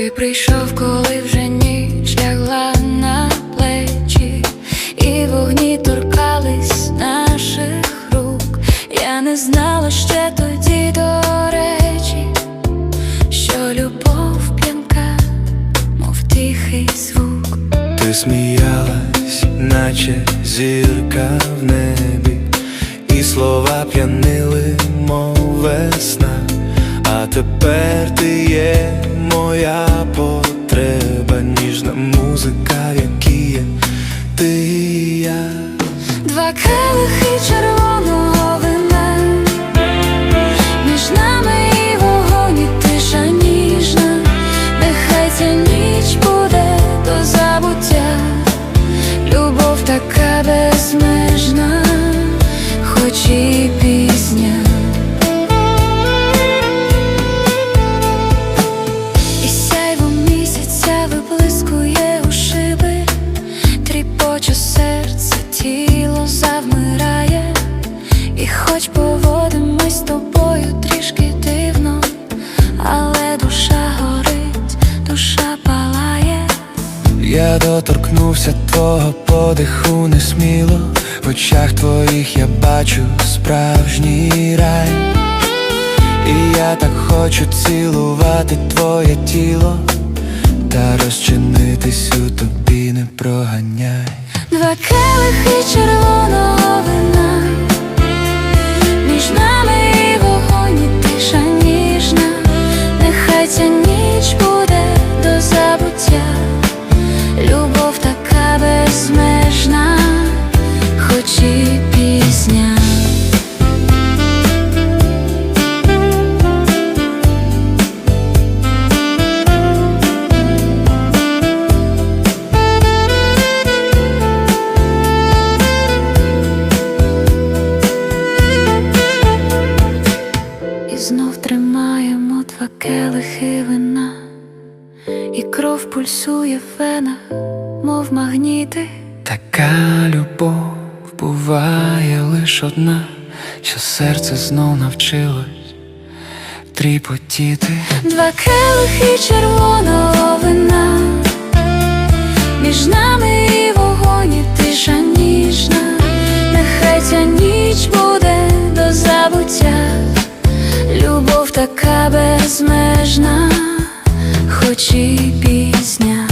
Ти прийшов, коли вже ніч лягла на плечі, і вогні торкались наших рук. Я не знала ще тоді до речі, що любов п'янка, мов тихий звук. Ти сміялась, наче зірка в небі, і слова п'янили, мов весна, тепер ти є моя потреба, ніжна музика, які є ти і я. Два келихи червоного вина Між нами і вогонь, і тиша ніжна Нехай ця Тріпоче серце, тіло завмирає, і хоч поводимось з тобою трішки дивно, але душа горить, душа палає. Я доторкнувся твого подиху несміло, в очах твоїх я бачу справжній рай. І я так хочу цілувати твоє тіло, та розчинитись у тобі не проганяй. Два келихи червоного вина. Між нами і вогонь, і тиша ніжна. Нехай ця два келихи вина, і кров пульсує в венах, мов магніти. Така любов буває лиш одна, що серце знов навчилось тріпотіти. Два келихи червоного вина, між нами така безмежна, хоч і пісня.